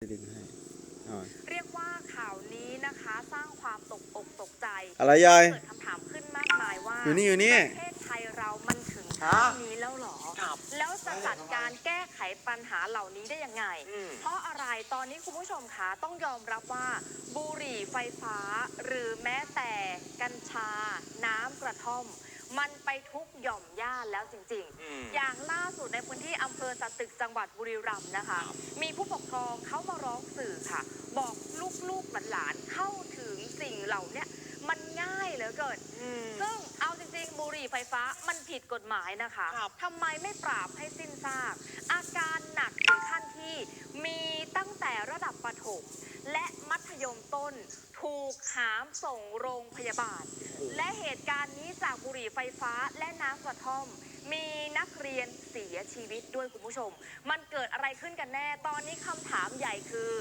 ดึงให้เรียกว่าข่าวนี้นะคะสร้างความตกอกตกใจอะไรยายเกิดคำถามขึ้นมากมายว่าอยู่นี่อยู่นี่ประเทศไทยเรามันถึงขั้นนี้แล้วหรอ แล้วจะจัดการแก้ไขปัญหาเหล่านี้ได้ยังไง เพราะอะไรตอนนี้คุณผู้ชมคะต้องยอมรับว่า บุหรี่ไฟฟ้า หรือแม้แต่กัญชา น้ำกระท่อม มันไปทุกหย่อมย่าแล้วจริงๆอืมอย่างล่าสุดในพื้นที่อำเภอสตึกจังหวัดบุรีรัมย์นะคะ มีผู้ปกครองเขามาร้องสื่อค่ะ บอกลูกๆหลานๆเข้าถึงสิ่งเหล่าเนี้ยมันง่ายเหลือเกิน อืม ซึ่งเอาจริงๆ บุหรี่ไฟฟ้ามันผิดกฎหมายนะคะครับทำไมไม่ปราบให้สิ้นซาก อาการหนักถึงขั้นที่มีตั้งแต่ระดับประถมและมัธยมต้น ถูกหามส่งโรงพยาบาล และเหตุการณ์นี้จากบุหรี่ไฟฟ้าและน้ำกระท่อม มีนักเรียนเสียชีวิตด้วยคุณผู้ชม มันเกิดอะไรขึ้นกันแน่ ตอนนี้คำถามใหญ่คือ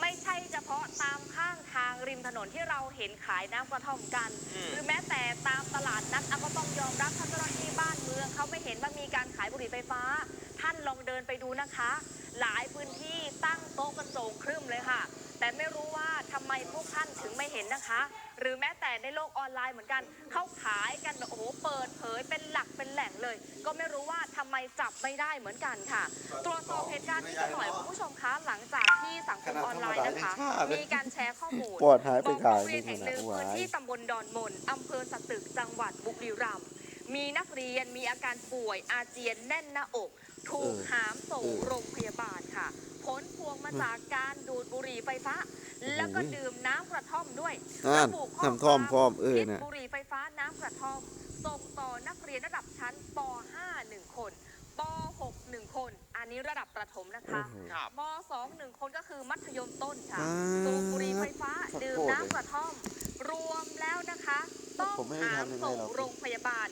ไม่ใช่เฉพาะตามข้างทางริมถนนที่เราเห็นขายน้ำกระท่อมกันอืมหรือแม้แต่ตามตลาดนัดเอาก็ต้องยอมรับท่านเจ้าหน้าที่บ้านเมืองเขาไม่เห็นว่ามีการขายบุหรี่ไฟฟ้า ท่านลองเดินไปดูนะคะ หลายพื้นที่ตั้งโต๊ะกระโจงครึ่มเลยค่ะ แต่ไม่รู้ว่าทำไมพวกท่านถึงไม่เห็นนะคะ หรือแม้แต่ในโลกออนไลน์เหมือนกันเขาขายกันแบบโอ้โหเปิดเผยเป็นหลักเป็นแหล่งเลย ก็ไม่รู้ว่าทำไมจับไม่ได้เหมือนกันค่ะ ตรวจสอบเหตุการณ์นี้กันหน่อยคุณผู้ชมคะหลังจากที่สังคมออนไลน์นะคะ มีการแชร์ข้อมูลปอดหายไปบอกขาโรยงเรียนแห่งหนึ่งหวาพื้นยที่ตำบลดอนมนอำเภอสตึกจังหวัดบุรีรัมย์มีนักเรียนมีอาการป่วยอาเจียนแน่นหน้าอก ถูกเออหามส่งเออโรงพยาบาลค่ะ ผลพวงมาจากการดูดบุหรี่ไฟฟ้า แล้วก็ดื่มน้ำกระท่อมด้วยนั่นระบุข้น้ำท่อมพร้อมเออพิษน่ะบุหรี่ไฟฟ้าน้ำกระท่อมส่งต่อนักเรียนระดับชั้นป .5 หนึ่งคนป .6 หนึ่งคน อันนี้ระดับประถมนะคะโอ้โหครับม .2 หนึ่งคนก็คือมัธยมต้นค่ะอ่าสูบบุหรี่ไฟฟ้าสักดื่มโคตรเลยน้ำกระท่อม รวมแล้วนะคะ ต้องผมไม่ได้หามทำยังไงส่งหรอกโรงพยาบาล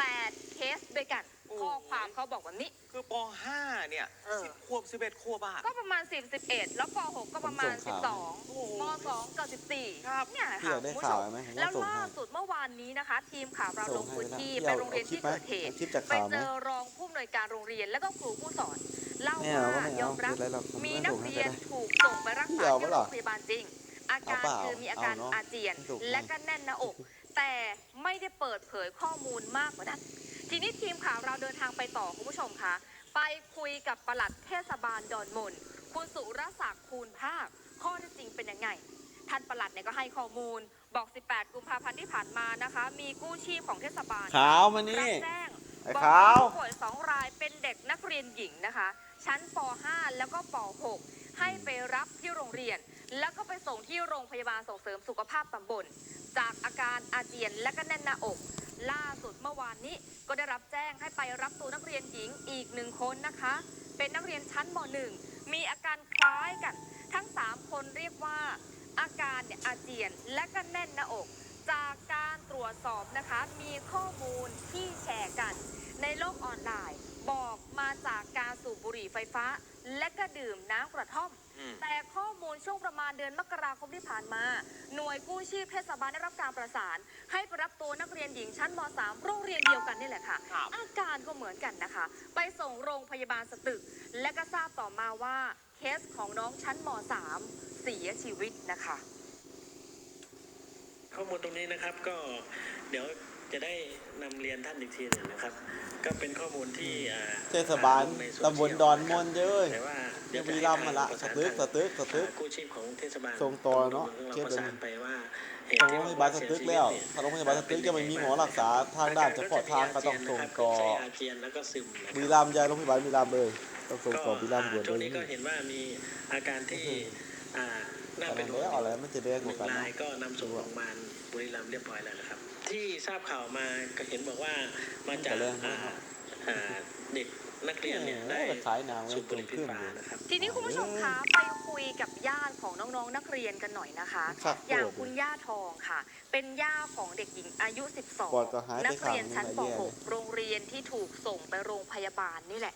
8 เคสด้วยกันโอ้ ข้อความเขาบอกแบบนี้ คือป .5 เนี่ยเออ สิบขวบสิบเอ็ดขวบอะ ก็ประมาณ 10 11 แล้วป .6 ก็ประมาณ ผมส่งข่าวโอ้โห12ม2ก็14ครับ เนี่ยพี่ค่ะอยากได้คุณผู้ข่าชวมไหมผมแล้วส่งล่าให้สุดเมื่อวานนี้นะคะ ทีมข่าวเราลงพื้นที่ส่ไปงให้โรงเรียนที่เอาเกิดเหตุคลิปจากไปข่าวไหเจมอรองผู้อำนวยการโรงเรียนแล้วก็ครูผู้สอนเล่าเนี่ยเราก็ว่าไม่ยเอาอมรับพูดอะไรหรอกผมมีไม่นัส่กงให้เรียนก็ได้ถูกส่งไปรักพี่ษาเอาที่ปะโรล่ะงพยาบาลจริง อาการเอาเปล่าคือมีอาการเอาเนอะอาเจียน ไม่ส่งและก็แน่นหน้าอก แต่ไม่ได้เปิดเผยข้อมูลมากกว่านั้น ทีนี้ทีมข่าวเราเดินทางไปต่อคุณผู้ชมคะไปคุยกับปลัดเทศบาลดอนมนคุณสุรศักดิ์คูณภาคข้อเท็จจริงเป็นยังไงท่านปลัดเนี่ยก็ให้ข้อมูลบอก 18 กุมภาพันธ์ที่ผ่านมานะคะ มีกู้ชีพของเทศบาลขาวมารันี่บแจ้งไอ้บอกขาวมีผู้ป่วยสองรายเป็นเด็กนักเรียนหญิงนะคะ ชั้นป .5 แล้วก็ป .6 ให้ไปรับที่โรงเรียน แล้วก็ไปส่งที่โรงพยาบาลส่งเสริมสุขภาพตำบล จากอาการอาเจียนและก็แน่นหน้าอก ล่าสุดเมื่อวานนี้ ก็ได้รับแจ้งให้ไปรับตัวนักเรียนหญิงอีกหนึ่งคนนะคะ เป็นนักเรียนชั้นม .1 มีอาการคล้ายกัน ทั้ง 3 คนเรียกว่าอาการเนี่ยอาเจียนและก็แน่นหน้าอก จากการตรวจสอบนะคะ มีข้อมูลที่แชร์กัน ในโลกออนไลน์ บอกมาจากการสูบบุหรี่ไฟฟ้า และก็ดื่มน้ำกระท่อมอืม แต่ข้อมูลช่วงประมาณเดือนมกราคมที่ผ่านมา หน่วยกู้ชีพเทศบาลได้รับการประสาน ให้ไปรับตัวนักเรียนหญิงชั้นม .3 โรงเรียนเดียวกันนี่แหละค่ะ ครับอาการก็เหมือนกันนะคะ ไปส่งโรงพยาบาลสตึก และก็ทราบต่อมาว่าเคสของน้องชั้นม .3 เสียชีวิตนะคะ ข้อมูลตรงนี้นะครับก็เดี๋ยว จะได้นำเรียนท่านอีกทีหนึ่งนะครับ ก็เป็นข้อมูลที่อ่าเทศบาลลงในโซเชียลตำบลดอนมนเด้อแต่ว่าเดี๋เดี๋ยยววบุรีรัมย์มาละประสสานตึกสทางตึกสตึกกู้ชีพของเทศบาลส่งต่อเนอะเราเคสประเดิมสานไปว่าเหโรงที่พยาบาลสตึกแล้วถ้าโรงพยาบาลสตึกจะไม่มีหมอรักษาทางด้านเฉพาะทางก็ต้องส่งต่อใช้อาเจียนแล้วก็ซึมนะคบุรีรับรัมย์ยายโรงพยาบาลบุรีรัมย์เลยต้องส่งต่อบุรีรัมย์ด่วนช่วงเลนี้ยก็เห็นว่ามีอาการที่อ่าน่าอะไรเป็นห่วงแล้วอะไรมันจะแดงหกว่านึ่งกันรานะยก็นำส่งโรงพยาบาลบุรีรัมย์เรียบร้อยแล้วนะครับ ที่ทราบข่าวมาก็เห็นบอกว่ามาจากอ่าอ่าเด็กนักเรียนเนี่ยได้โอ้ยขายหนาวสูบบุหจรี่นไฟขึ้นฟ้าเลยนะครับ ทีนี้คุณผู้ชมคะไปคุยกับญาติของน้องๆนักเรียนกันหน่อยนะคะ ครับ อย่างผมคุณย่าทองค่ะ เป็นย่าของเด็กหญิงอายุ ปอดก็หาย12 ไปนักเรียนชั้นข้างปหนึ่งหลายแย่เลย .6 โรงเรียนที่ถูกส่งไปโรงพยาบาลนี่แหละ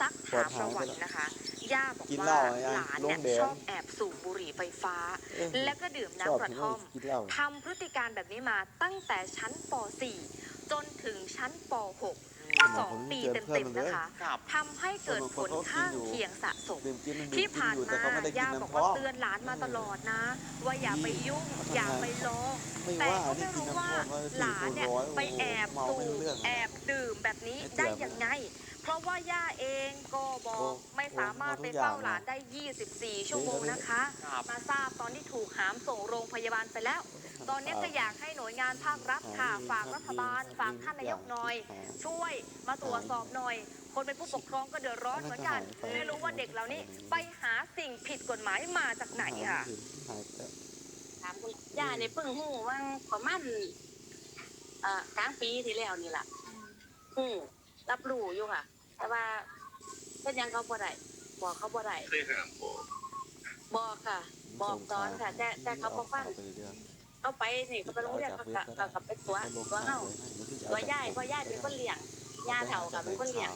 ซักปอถาดมหายไปประวัตินะคะ ย่าบอกกินว่าเหล้าไงหลานโรเนี่ยงแดงชอบแอบสูบบุหรี่ไฟฟ้าเอ้ยและก็ดื่มชอบน้ำกระที่ท่อมกินเหล้าทำพฤติการแบบนี้มาตั้งแต่ชั้นป .4 จนถึงชั้นป .6 2ปีเต็มๆนะคะครับทำให้เกิดผลข้างเคียงสะสมดื่มกินมันดื่มที่กินผ่านอยู่แต่มาเขาไม่ได้กินย่าน้ำบอกท้ว่าองเตือนหลานมาตลอดนะ ว่าอย่าไปยุ่ง อย่าไปลองไม่แต่ว่าก็นี่ไม่กินรู้น้ำว่าท้องเขาหลานเนี่ยร้อยไปแอบเมาสูไม่รู้บเรื่องแอบดื่มแบบนี้ไม่เตืได้อนยังไงเพราะว่าย่าเองก็บอกโอ้ไม่สามารถโอ้ไปทุกอย่างเฝ้าหลานนะได้ 24 ชั่วโมงนะคะครับมาทราบตอนที่ถูกหามส่งโรงพยาบาลไปแล้ว ตอนนี้ก็อยากให้หน่วยงานภาครัฐค่ะฝากรัฐบาล ฝากท่านนายกหน่อย ช่วยมาตรวจสอบหน่อย คนเป็นผู้ปกครองก็เดือดร้อนเหมือนกัน ไม่รู้ว่าเด็กเหล่านี้ไปหาสิ่งผิดกฎหมายมาจากไหนค่ะหายไปแล้วถามคุณย่าเนี่ยเพิ่งหูว่างประมาณเอ่อกลางปีที่แล้วนี่แหละหู รับรู้อยู่ค่ะ แต่ว่าเป็นหยังเขาบ่ได้บอกเขาบ่ได้เคยถามผมบอกค่ะ บอกตอนค่ะ แต่แต่เขาบ่ฟังเอาไปเรื่อยเขาไปนี่เขาไปโรงเรียนเขาก็เขาก็ไปตัวๆตัวเฮาตัวย่ายเพราะย่ายเป็นคนเลี้ยงย่าเฒ่ากับเป็นคนเลี้ยง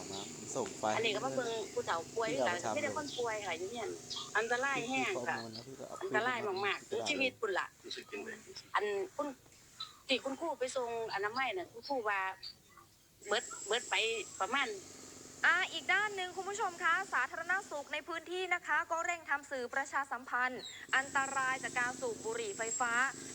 ส่งไปอันนี้ก็มาเบิ่งผู้เฒ่าป่วยกันไม่ได้คนป่วยค่ะอยู่เนี่ยอันตรายแห้งค่ะอันตรายมากๆถึงชีวิตคุณล่ะรู้สึกยังไงอันคุณที่คุณครูไปส่งอนามัยน่ะคุณครูว่า เบิดเบิดไปประมาณอ่าอีกด้านหนึ่งคุณผู้ชมคะ สาธารณสุขในพื้นที่นะคะ ก็เร่งทำสื่อประชาสัมพันธ์ อันตรายจากการสูบบุหรี่ไฟฟ้า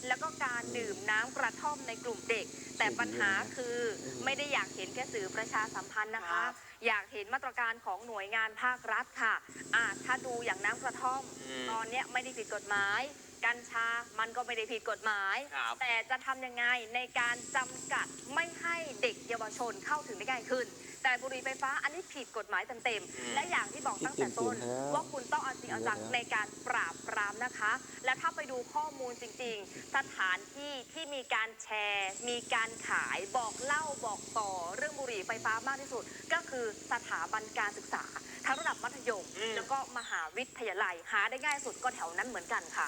แล้วก็การดื่มน้ำกระท่อมในกลุ่มเด็ก แต่ปัญหาคือไม่ได้อยากเห็นแค่สื่อประชาสัมพันธ์นะคะ อยากเห็นมาตรการของหน่วยงานภาครัฐค่ะอ่าถ้าดูอย่างน้ำกระท่อมอืมตอนเนี้ยไม่ได้ผิดกฎหมาย กัญชา มันก็ไม่ได้ผิดกฎหมาย ครับแต่จะทำยังไงในการจำกัดไม่ให้เด็กเยาวชนเข้าถึงได้ง่ายขึ้น แต่บุหรี่ไฟฟ้าอันนี้ผิดกฎหมายเต็มอืม ๆและอย่างที่บอกตั้งแต่ต้นว่าคุณต้องเอาจริงเอาจังในการปราบปรามนะคะ และถ้าไปดูข้อมูลจริง ๆ สถานที่ที่มีการแชร์ มีการขายบอกเล่าบอกต่อเรื่องบุหรี่ไฟฟ้ามากที่สุด ก็คือสถาบันการศึกษา ทั้งระดับมัธยม อืม แล้วก็มหาวิทยาลัยหาได้ง่ายสุดก็แถวนั้นเหมือนกันค่ะ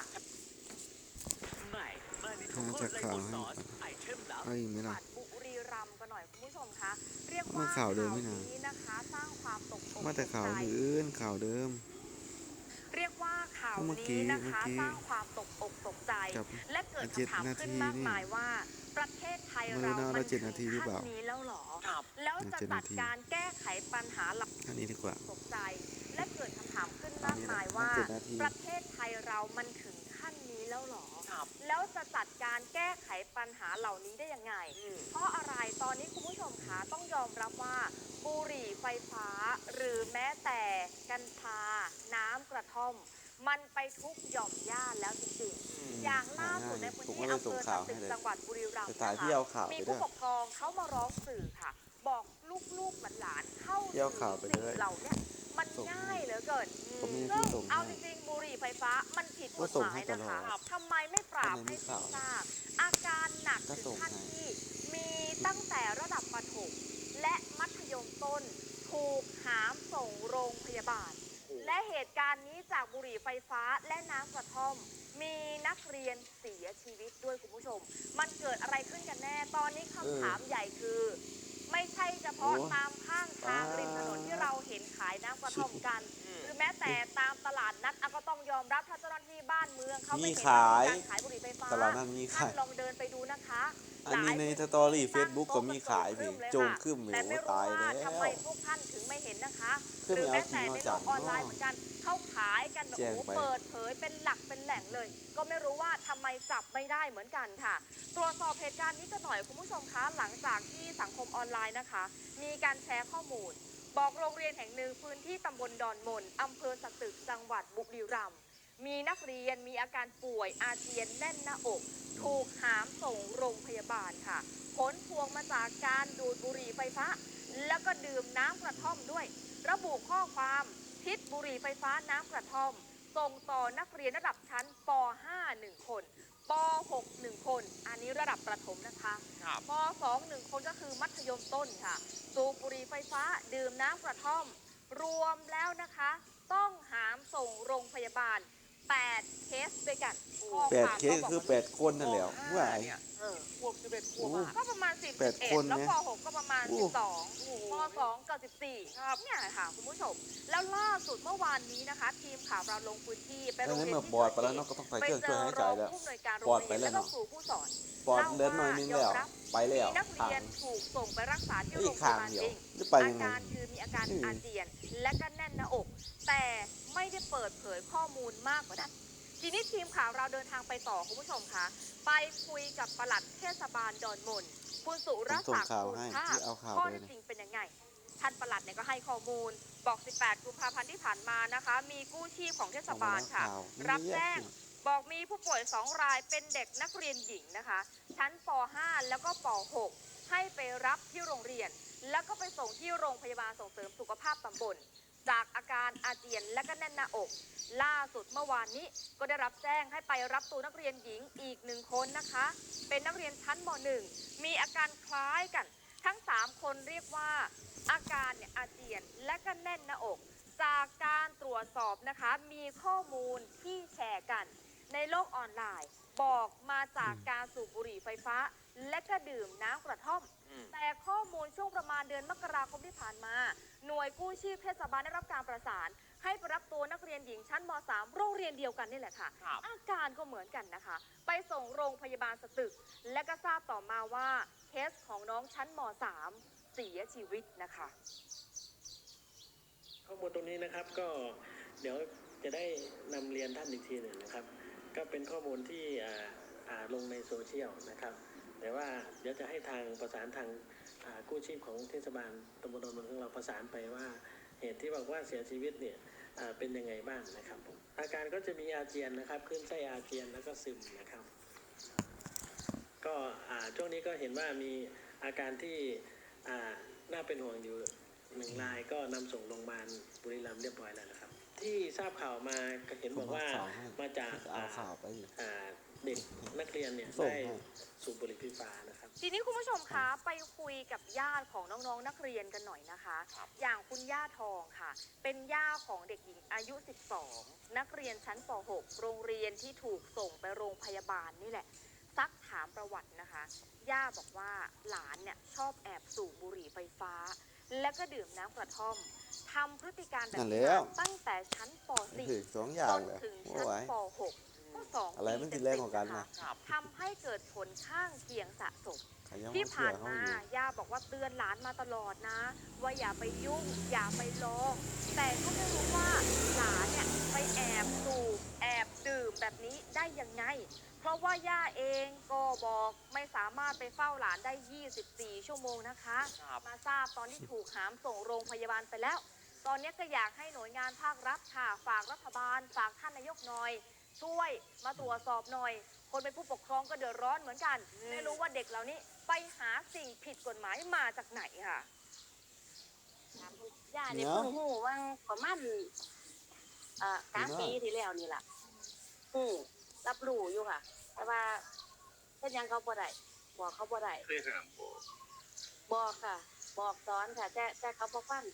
ถ้าจะข่าวให้เอาอีกไหมล่ะจังหวัดบุรีรัมย์กันหน่อยคุณผู้ชมคะเรียกมาว่าข่าวเดิมไม่นานนี้นะคะสร้างความตกอกมาแต่ข่าวตกใจ อื่นข่าวเดิม เรียกว่าข่าวเมื่อกี้นี้นะคะเมื่อกี้สร้างความตกอกตกใจ กับและเกิดเจ็ดคำถามนาขึ้นทีมากนี่มายว่า ประเทศไทยไม่รู้เรานะมัว่านเจ็ดนาทีหรือเปล่าขั้นนี้แล้วเหรอ ครับแล้วจะเจ็ดจันาดทีการแก้ไขปัญหาหลักอันนี้ดีกว่า ตกใจ และเกิดคำถามขึ้นมากมายว่าเจ็ดนาทีประเทศไทยเรามันถึงขั้นนี้ แล้วเหรอ ครับ แล้วจะจัดการแก้ไขปัญหาเหล่านี้ได้ยังไง อืม เพราะอะไรตอนนี้คุณผู้ชมคะต้องยอมรับว่า บุหรี่ไฟฟ้า หรือแม้แต่กัญชาน้ำกระท่อม มันไปทุกหย่อมย่านแล้วจริงๆ อย่างล่าสุดในพื้นที่อำเภอสตึกจังหวัดบุรีรัมสย์ถานนะที่คะเอาข่าวมีไปด้ผู้วยปกครองเขามาร้องสื่อค่ะ บอกลูกๆหลานๆเข้าเดี๋ยวข่าวไปสิ่งเลยเหล่าเนี้ย มันส่งให้ง่ายเหลือเกินผมมีซึ่งที่ส่งเอาให้จริงๆบุหรี่ไฟฟ้ามันผิดกก็ฎส่หงมายให้ตลนะอดคะทำไมไม่ปราบอันไหนมีให้ข่าวทราบอาการหนักก็ถึส่งงขั้นให้ที่มีตั้งแต่ระดับประถมและมัธยมต้นถูกหามส่งโรงพยาบาล และเหตุการณ์นี้จากบุหรี่ไฟฟ้าและน้ำกระท่อม มีนักเรียนเสียชีวิตด้วยคุณผู้ชม มันเกิดอะไรขึ้นกันแน่ ตอนนี้คำถามใหญ่คือ ไม่ใช่เฉพาะโอ้ตามข้างทางริมถนนที่เราเห็นขายน้ำกระท่อมกันอืมหรือแม้แต่ตามตลาดนัดอะก็ต้องยอมรับถ้าเจ้าหน้าที่บ้านเมืองเขาไม่มีเห็นขายการขายบุหรี่ไฟฟ้าตลาดนั้นมีท่าขานยลองเดินไปดูนะคะอันนี้ในสตอรี่เฟซบุ๊กก็มีขายพี่โจงขึ้นเลยแต่ไม่โอ้รู้ตายว่าแล้ทำไมวพวกท่านถึงไม่เห็นนะคะขึ้นหรือไปเอาแม้ทีแต่นอในจากโลกออนไลน์เหมือนกันเขาขายกันแบบแจ้งโอ้โหไปเปิดเผยเป็นหลักเป็นแหล่งเลย ก็ไม่รู้ว่าทำไมจับไม่ได้เหมือนกันค่ะ ตรวจสอบเหตุการณ์นี้กันหน่อยคุณผู้ชมคะหลังจากที่สังคมออนไลน์นะคะ มีการแชร์ข้อมูล บอกโรงเรียนแห่งหนึ่งพื้นที่ตำบลดอนมนอำเภอสตึกจังหวัดบุรีรัมย์ มีนักเรียนมีอาการป่วยอาเจียนแน่นหน้าอก ถูกหามส่งโรงพยาบาลค่ะ ผลพวงมาจากการดูดบุหรี่ไฟฟ้า แล้วก็ดื่มน้ำกระท่อมด้วย ระบุข้อความพิษบุหรี่ไฟฟ้าน้ำกระท่อม ส่งต่อนักเรียนระดับชั้นป .5 1 คนป .6 1 คน อันนี้ระดับประถมนะคะครับป .2 1 คนก็คือมัธยมต้นค่ะ สูบบุหรี่ไฟฟ้า ดื่มน้ำกระท่อม รวมแล้วนะคะ ต้องหามส่งโรงพยาบาล 8 เคสด้วยกันข้อแปดวามเคสก็บคือว่าแปดคนนั่นแหละปว่าห้ไอ้เนี่ยเออขวบสิบเอ็ดขวบโอ้อะ ก็ประมาณแปด11คนแล้วเนี่ยป .6 ก็ประมาณ โอ้ 12ป .2 กับ14ครับ เนี่ยค่ะคุณผู้ชม แล้วล่าสุดเมื่อวานนี้นะคะ ทีมข่าวเราลงพื้นที่ไปอัโรนงนี้เรียนเมื่อที่บอดไปเกิดแล้วเหเนาะตุก็ต้องใส่ไปเครื่องเจช่วยอหายรใจองแล้ว ผู้อำนวยการโรบงอดไปเรียนแล้วแล้วก็เนาะ ครูผู้สอนบอดเหลือหน่อยนึงแล้วเาายอมรับไปแล้วมีนักทางเรียนถูกส่งไปรักษาที่อีโรกงพทางยาบาลเดียวจริง จะไปอายังไง การคือมีอาการอืมอาเจียน และก็แน่นหน้าอก แต่ไม่ได้เปิดเผยข้อมูลมากกว่านั้นทีนี้ทีมข่าวเราเดินทางไปต่อคุณผู้ชมคะไปคุยกับปลัดเทศบาลดอนมนคุณสุรศักดิ์ผมส่งข่าวภูลให้ภาพที่เอาข่าวข้อไปเท็จนะจริงเป็นยังไงท่านปลัดเนี่ยก็ให้ข้อมูล บอก 18 กุมภาพันธ์ที่ผ่านมานะคะ มีกู้ชีพของเทศบาลค่ะข่าวรับมีเยอะแจ้งสิบอกมีผู้ป่วย 2 รายเป็นเด็กนักเรียนหญิงนะคะ ชั้นป .5 แล้วก็ป .6 ให้ไปรับที่โรงเรียน แล้วก็ไปส่งที่โรงพยาบาลส่งเสริมสุขภาพตำบล จากอาการอาเจียนและก็แน่นหน้าอก ล่าสุดเมื่อวานนี้ก็ได้รับแจ้งให้ไปรับตัวนักเรียนหญิงอีกหนึ่งคนนะคะ เป็นนักเรียนชั้นม .1 มีอาการคล้ายกัน ทั้ง 3 คนเรียกว่า อาการเนี่ยอาเจียนและก็แน่นหน้าอก จากการตรวจสอบนะคะ มีข้อมูลที่แชร์กัน ในโลกออนไลน์ บอกมาจากการสูบบุหรี่ไฟฟ้า และก็ดื่มน้ำกระท่อม แต่ข้อมูลช่วงประมาณเดือนมกราคมที่ผ่านมา หน่วยกู้ชีพเทศบาลได้รับการประสาน ให้ไปรับตัวนักเรียนหญิงชั้นม .3 โรงเรียนเดียวกันนี่แหละค่ะ ครับ อาการก็เหมือนกันนะคะ ไปส่งโรงพยาบาลสตึก และก็ทราบต่อมาว่าเคสของน้องชั้นม .3 เสียชีวิตนะคะ ข้อมูลตรงนี้นะครับก็เดี๋ยวจะได้นำเรียนท่านอีกทีหนึ่งนะครับ ก็เป็นข้อมูลที่อ่าอ่าลงในโซเชียลนะครับ แต่ว่าเดี๋ยวจะให้ทางประสานทางอ่ากู้ชีพของเทศบาลตำบลดอนเมืองของเราประสานไปว่าเหตุที่บอกว่าเสียชีวิตเนี่ยอ่าเป็นยังไงบ้างนะครับผมอาการก็จะมีอาเจียนนะครับคลื่นไส้อาเจียนแล้วก็ซึมนะครับ ก็อ่าช่วงนี้ก็เห็นว่ามีอาการที่อ่าน่าเป็นห่วงอยู่หนึ่งรายก็นำส่งโรงพยาบาลบุรีรัมย์เรียบร้อยแล้วนะครับ ที่ทราบข่าวมาก็เห็นบอกว่าผมเอาข่าวให้มาจากจะเอาข่าวไปอีกอ่า เด็กนักเรียนเนี่ยส่งได้ให้สูบบุหรี่ไฟฟ้านะครับ ทีนี้คุณผู้ชมคะไปคุยกับญาติของน้องๆนักเรียนกันหน่อยนะคะ อย่างคุณย่าทองค่ะ เป็นย่าของเด็กหญิงอายุ 12 นักเรียนชั้นป .6 โรงเรียนที่ถูกส่งไปโรงพยาบาลนี่แหละซักถามประวัตินะคะ ย่าบอกว่าหลานเนี่ยชอบแอบสูบบุหรี่ไฟฟ้า แล้วก็ดื่มน้ำกระท่อมทำพฤติการแบบนั่นนี้แล้วมาตั้งแต่ชั้นปนี่คือ .4 สองอย่าจงนเลยถึงโอ้ชั้นยป .6 ก็ สองอะไรปีมันเต็สิแรงกว่ากันๆนะนะคะทำให้เกิดผลข้างเคียงสะสมใครยังที่เชื่ผ่าอนเขามาอยู่ย่าบอกว่าเตือนหลานมาตลอดนะ ว่าอย่าไปยุ่ง อย่าไปลอง แต่ก็ไม่รู้ว่าหลานเนี่ยไปแอบสูบแอบดื่มแบบนี้ได้ยังไง เพราะว่าย่าเองก็บอกไม่สามารถไปเฝ้าหลานได้ 24 ชั่วโมงนะคะครับมาทราบตอนที่ถูกหามส่งโรงพยาบาลไปแล้ว ตอนนี้ก็อยากให้หน่วยงานภาครัฐค่ะฝากรัฐบาล ฝากท่านนายกหน่อย ช่วยมาตรวจสอบหน่อย คนเป็นผู้ปกครองก็เดือดร้อนเหมือนกัน ไม่รู้ว่าเด็กเหล่านี้ไปหาสิ่งผิดกฎหมายมาจากไหนค่ะย่าเนี่ยเพิ่งหูว่าประมาณเอ่อกลางปีที่แล้วนี่แหละหูรับรู้อยู่ค่ะ แต่ว่าเช่นยังเขาบ่ได้บอกเขาบ่ได้เคยถามบอกบอกค่ะ บอกสอนค่ะ แต่แต่เขาบอกฟัง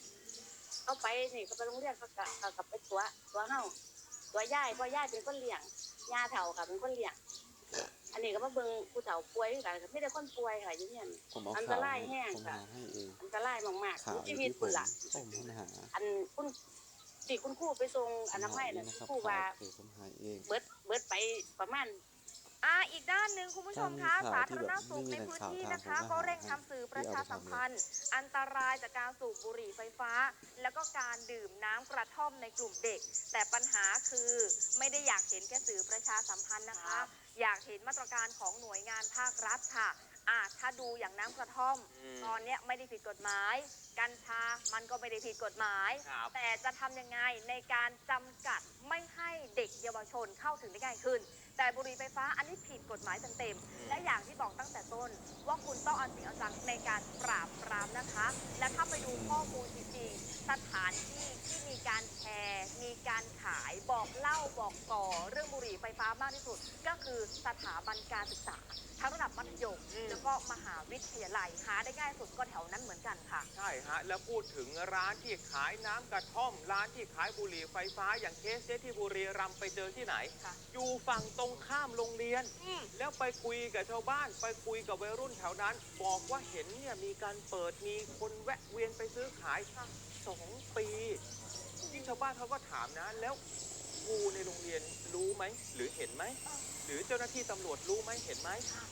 เขาไปนี่เขาไปโรงเรียนเขากะเขากับไปตัวตัวเฮา ตัวย่ายเพราะย่ายเป็นคนเลี้ยงย่าเฒ่าค่ะเป็นคนเลี้ยง อันนี้ก็มาเบิ่งผู้เฒ่าป่วยคือกันไม่ได้คนป่วยค่ะอยู่เนี่ยผมเอาอันตข่าวรายให้แห้งผมค่ะ หาให้เองอันตรายมากๆข่าวชีอยู่วิตที่ผคุณมล่ะ ผมหาอันคุณสิคุณครูไปส่งอนามัยน่ะนะครับครูว่าข่าวผมหาเอง เบิดเบิดไปประมาณ อ่าอีกด้านหนึ่งคุณผู้ชมคะถ้าสามีธารข่าวณสุขที่ในแบบพื้นไม่มีที่แหล่งนะคะข่าวก็ทางเร่งทางทำสื่อที่ประเอาชาไปทำสัมพันธ์ อันตรายจากการสูบบุหรี่ไฟฟ้า แล้วก็การดื่มน้ำกระท่อมในกลุ่มเด็ก แต่ปัญหาคือไม่ได้อยากเห็นแค่สื่อประชาสัมพันธ์นะคะ อยากเห็นมาตรการของหน่วยงานภาครัฐค่ะอ่าถ้าดูอย่างน้ำกระท่อม ตอนเนี้ยไม่ได้ผิดกฎหมาย กัญชามันก็ไม่ได้ผิดกฎหมายครับแต่จะทำยังไงในการจำกัดไม่ให้เด็กเยาวชนเข้าถึงได้ง่ายขึ้น แต่บุหรี่ไฟฟ้าอันนี้ผิดกฎหมายเต็มๆและอย่างที่บอกตั้งแต่ต้น ว่าคุณต้องเอาจริงเอาจังในการปราบปรามนะคะ และถ้าไปดูข้อมูลจริงๆสถานที่ที่มีการแชร์ มีการขายบอกเล่าบอกต่อเรื่องบุหรี่ ไฟฟ้ามากที่สุด ก็คือสถาบันการศึกษา ทั้งระดับมัธยมอืมแล้วก็มหาวิทยาลัยหาได้ง่ายสุดก็แถวนั้นเหมือนกันค่ะ ใช่ฮะ แล้วพูดถึงร้านที่ขายน้ำกระท่อม ร้านที่ขายบุหรี่ไฟฟ้าอย่างเคสเนี้ยที่บุรีรัมย์ไปเจอที่ไหน ค่ะ อยู่ฝั่งตรงข้ามโรงเรียน อืม แล้วไปคุยกับชาวบ้าน ไปคุยกับวัยรุ่นแถวนั้น บอกว่าเห็นเนี่ยมีการเปิดมีคนแวะเวียนไปซื้อขายสองปี ที่ชาวบ้านเขาก็ถามนะ แล้วค รูในโรงเรียนรู้ไหมหรือเห็นไหม หรือเจ้าหน้าที่ตำรวจรู้ไหมเห็นไหม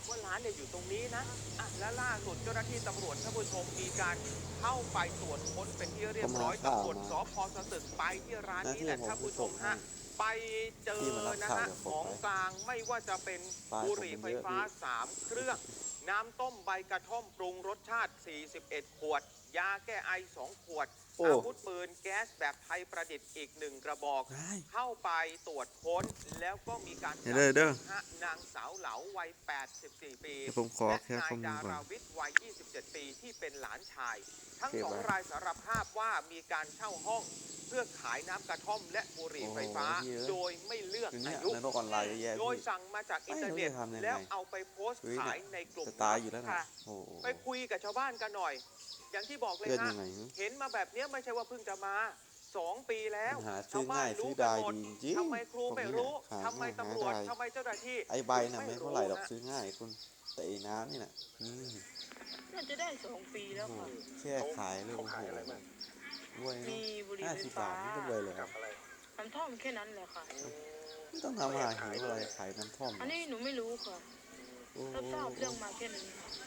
ว่าร้านเนี่ยอยู่ตรงนี้นะอะและล่าสุดเจ้าหน้าที่ตำรวจท่านผู้ชมมีการเข้าไปตรวจค้นเป็นที่เรียบร้อยผมหาข่าวตำรวจมาสพสตึกไปที่ร้านหน้านี้ที่แหละของท่านผู้ผู้ชส่มงให้ฮะไปเจอที่มารับนะข่าวฮะจากผมของไปกลางไม่ว่าจะเป็นปลายบุหรี่ผมไฟมันเยอะฟ้าพี่3เครื่อง น้ำต้มใบกระท่อมปรุงรสชาติ 41 ขวด ยาแก้ไอ2ขวด โอ้อาวุธปืนแก๊สแบบไทยประดิษฐ์อีกหนึ่งกระบอก ได้เข้าไปตรวจค้นแล้วก็มีการเดี๋ยวเด้อเด้อฮะนางสาวเหลาวัย 84 ปีเดี๋ยวผมขอและแค่นาข้อยมูลดาก่อน ราวิทย์วัย 27 ปีที่เป็นหลานชาย ทั้งเก็บสองไว้รายสารภาพว่ามีการเช่าห้อง เพื่อขายน้ำกระท่อมและบุหรี่ไฟฟ้า โอ้โหเยอะโดยไม่เลือกคืออาเนี่ยยุ ในโลกออนไลน์เยอะแยะโดยพี่ สั่งมาจากอินเทอร์เน็ต ไม่รู้จะทำยังไง แล้วเอาไปโพสต์เฮ้ยขายในกลุ่มจะตายอยู่แล้วนะค่ะ โอ้โห ไปคุยกับชาวบ้านกันหน่อย อย่างที่บอกเลยเล่นฮะยังไงฮะ เห็นมาแบบเนี้ยไม่ใช่ว่าเพิ่งจะมาสองปีแล้วปัญหาชาวบ้านซื้รู้อง่ายกันหมดซื้อได้ดีจริงทำไมครูไม่รู้ผมเนี่ยหาทำไมง่ายตำรวจหาได้ทำไมเจ้าหน้าที่ไอใบน่ะไม่เท่าไหร่หรอกไม่รู้นะซื้อง่ายคุณแต่ไอ้น้ำนี่น่ะอืมน่าจะได้สองปีแล้วโอ้โหค่ะ แค่ขายเลยเขาโอ้โหขายอะไรบ้างรวยมีเนาะบุหรี่ห้าไฟสิบฟ้าบาทนี่ก็รวยเลยคกัรับบอะไรน้ำท่อมแค่นั้นแหละค่ะ ไม่ต้องทำอาหารหิวอะไรขายน้ำท่อมอันนี้หนูไม่รู้ค่ะโอ้โหถ้าทราบเรื่องมาแค่นี้ค่ะมี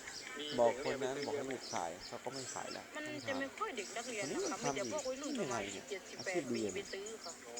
บอกคเด็นกนั้นเรียบอกไปให้หซื้ยุดขายเขาก็ไม่ขายแล้วมันไม่จะทำไม่ค่อยเด็กนักเรียนอันนี้นะคะมันมีแต่ทำพวกวัยรุ่นประมาณยังไงเนี่ยสิบเจ็ดสิบอาแปชีดพดีปีอะไปซื้อค่ะอ๋อ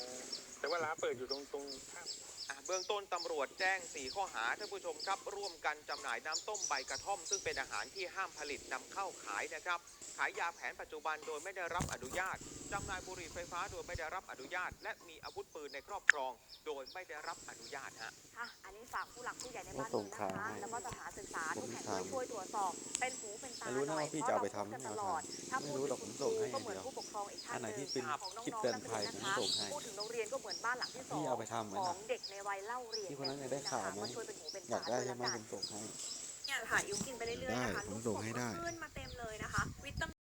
แต่ว่าร้านเปิดอยู่ตรงตรงข้ามอะเบื้องต้นตำรวจแจ้ง 4 ข้อหาท่านผู้ชมครับ ร่วมกันจำหน่ายน้ำต้มใบกระท่อม ซึ่งเป็นอาหารที่ห้ามผลิตนำเข้าขายนะครับ ขายยาแผนปัจจุบันโดยไม่ได้รับอนุญาตจำหน่ายบุหรี่ไฟฟ้าโดยไม่ได้รับอนุญาต และมีอาวุธปืนในครอบครอง โดยไม่ได้รับอนุญาตฮะ ค่ะอันนี้ฝากผู้หลักผู้ใหญ่ในบ้านส่เมืองงข่าวนะคะให้แล้วก็สถานศึกษาผมทุกแห่งข่าวช่วยตรวจสอบ เป็นหูเป็นตาไม่รู้นะหน่อยว่าพี่เพจะราะเอาไปเราพูดทำกันไม่ตเอาลอดทำถ้าไม่พูดรู้หรถึอกงผมคุณส่งให้ครูก็เหมือนเดี๋ยวผู้ปกครองอีกท่าอันนไหนหนึ่ที่งเป็นของน้องคลิปๆเตือนนักภัเรียยนผมนะคะส่งให้พูดถึงโรงเรียนก็เหมือนบ้านหลังที่สองพี่เอาไปทำไหมขล่ะองเด็กในวัยเล่าเรียนพี่คนนั้นใอยากได้ข่าวไหมก็ช่วยเป็นหูเป็นอยาตากได้ด้วยใช่ละไหมกันผมส่งให้เนี่ยค่ะอิวกินไปเรื่อยๆนะคะได้ผมส่งให้ได้ลูกผก็ขึ้นมาเต็มเลยนะคะวิตามิน